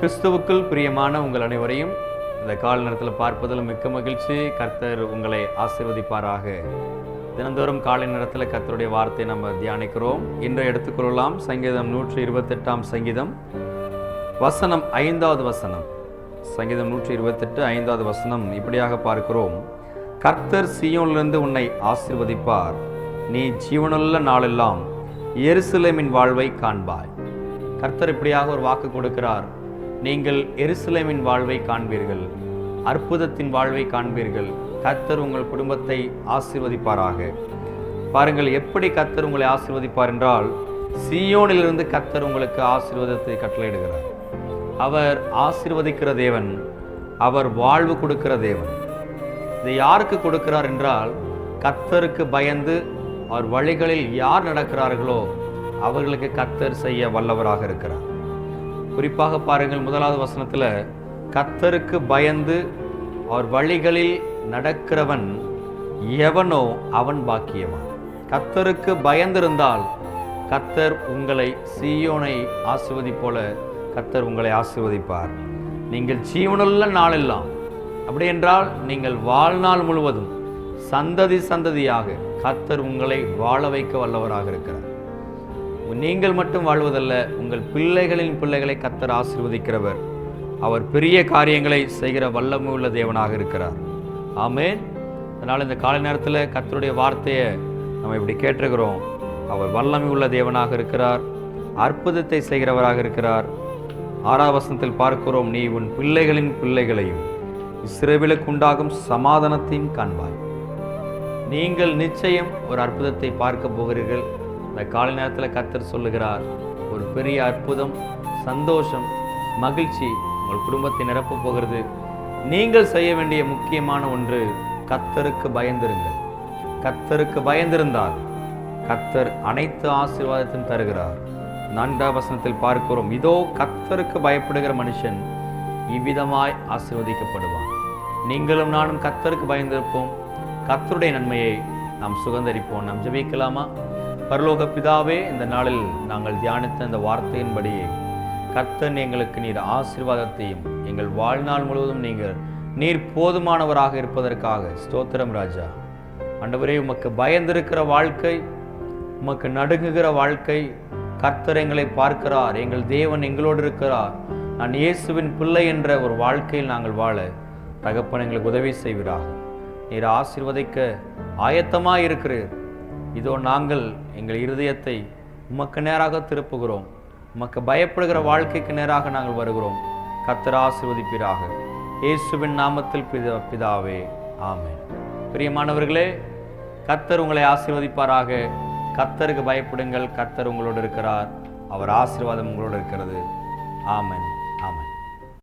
கிறிஸ்துவுக்குள் பிரியமான உங்கள் அனைவரையும் இந்த கால நேரத்தில் பார்ப்பதில் மிக்க மகிழ்ச்சி. கர்த்தர் உங்களை ஆசிர்வதிப்பாராக. தினந்தோறும் காலை நேரத்தில் கர்த்தருடைய வார்த்தையை நம்ம தியானிக்கிறோம். இன்று எடுத்துக்கொள்ளலாம். சங்கீதம் நூற்றி இருபத்தெட்டாம் சங்கீதம். வசனம் ஐந்தாவது வசனம். சங்கீதம் நூற்றி இருபத்தெட்டு ஐந்தாவது வசனம். இப்படியாக பார்க்கிறோம். கர்த்தர் சியோனிலிருந்து உன்னை ஆசிர்வதிப்பார். நீ ஜீவனுள்ள நாளெல்லாம் எருசலேமின் வாழ்வை காண்பாய். கர்த்தர் இப்படியாக ஒரு வாக்கு கொடுக்கிறார். நீங்கள் எருசலேமின் வாழ்வை காண்பீர்கள். அற்புதத்தின் வாழ்வை காண்பீர்கள். கத்தர் உங்கள் குடும்பத்தை ஆசிர்வதிப்பாராக. பாருங்கள் எப்படி கத்தர் உங்களை ஆசிர்வதிப்பார் என்றால் சீயோனிலிருந்து கத்தர் உங்களுக்கு ஆசிர்வாதத்தை கட்டளையிடுகிறார். அவர் ஆசீர்வதிக்கிற தேவன் அவர் வாழ்வு கொடுக்கிற தேவன். இதை யாருக்கு கொடுக்கிறார் என்றால் கத்தருக்கு பயந்து அவர் வழிகளில் யார் நடக்கிறார்களோ அவர்களுக்கு கத்தர் செய்ய வல்லவராக இருக்கிறார். குறிப்பாக பாருங்கள் முதலாவது வசனத்தில் கத்தருக்கு பயந்து அவர் வழிகளில் நடக்கிறவன் எவனோ அவன் பாக்கியவன். கத்தருக்கு பயந்திருந்தால் கத்தர் உங்களை சீயோனை ஆசிர்வதி போல கத்தர் உங்களை ஆசிர்வதிப்பார். நீங்கள் ஜீவனுள்ள நாளெல்லாம் அப்படி என்றால் நீங்கள் வாழ்நாள் முழுவதும் சந்ததி சந்ததியாக கத்தர் உங்களை வாழ வைக்க வல்லவராக இருக்கிறார். நீங்கள் மட்டும் வாழ்வதல்ல உங்கள் பிள்ளைகளின் பிள்ளைகளை கத்தர் ஆசீர்வதிக்கிறவர். அவர் பெரிய காரியங்களை செய்கிற வல்லமை உள்ள தேவனாக இருக்கிறார். ஆமேன். அதனால் இந்த காலை நேரத்தில் கத்தருடைய வார்த்தையை நம்ம இப்படி கேட்டிருக்கிறோம். அவர் வல்லமை உள்ள தேவனாக இருக்கிறார். அற்புதத்தை செய்கிறவராக இருக்கிறார். ஆறாவசனத்தில் பார்க்கிறோம் நீ உன் பிள்ளைகளின் பிள்ளைகளையும் இஸ்ரேவிலுக்கு உண்டாகும் சமாதானத்தையும் காண்பாய். நீங்கள் நிச்சயம் ஒரு அற்புதத்தை பார்க்க போகிறீர்கள். இந்த காலை நேரத்தில் கத்தர் சொல்லுகிறார் ஒரு பெரிய அற்புதம் சந்தோஷம் மகிழ்ச்சி உங்கள் குடும்பத்தை நிரப்பப் போகிறது. நீங்கள் செய்ய வேண்டிய முக்கியமான ஒன்று கத்தருக்கு பயந்திருங்கள். கத்தருக்கு பயந்திருந்தால் கத்தர் அனைத்து ஆசீர்வாதத்தையும் தருகிறார். நான்காம் வசனத்தில் பார்க்கிறோம் இதோ கத்தருக்கு பயப்படுகிற மனுஷன் இவ்விதமாய் ஆசீர்வதிக்கப்படுவான். நீங்களும் நானும் கத்தருக்கு பயந்திருப்போம். கத்தருடைய நன்மையை நாம் சுகந்தரிப்போம் நாம் ஜபிக்கலாமா? பரலோக பிதாவே இந்த நாளில் நாங்கள் தியானித்த இந்த வார்த்தையின்படியே கர்த்தன் எங்களுக்கு நீர் ஆசீர்வாதத்தையும் எங்கள் வாழ்நாள் முழுவதும் நீங்கள் நீர் போதுமானவராக இருப்பதற்காக ஸ்தோத்திரம் ராஜா. ஆண்டவரே உமக்கு பயந்திருக்கிற வாழ்க்கை உமக்கு நடுங்குகிற வாழ்க்கை கர்த்தர் எங்களை பார்க்கிறார் எங்கள் தேவன் எங்களோடு இருக்கிறார். நான் இயேசுவின் பிள்ளை என்ற ஒரு வாழ்க்கையில் நாங்கள் வாழ தகப்பன் எங்களுக்கு உதவி செய்வீராக. நீர் ஆசீர்வதிக்க ஆயத்தமாக இருக்கிறீர் இதோ நாங்கள் எங்கள் இருதயத்தை உமக்கு நேராக திருப்புகிறோம். உமக்கு பயப்படுகிற வாழ்க்கைக்கு நேராக நாங்கள் வருகிறோம். கத்தர் ஆசிர்வதிப்பீராக. இயேசுவின் நாமத்தில் பிதா பிதாவே ஆமென். பிரியமானவர்களே கத்தர் உங்களை ஆசீர்வதிப்பாராக. கத்தருக்கு பயப்படுங்கள். கத்தர் உங்களோடு இருக்கிறார். அவர் ஆசீர்வாதம் உங்களோடு இருக்கிறது. ஆமன் ஆமன்.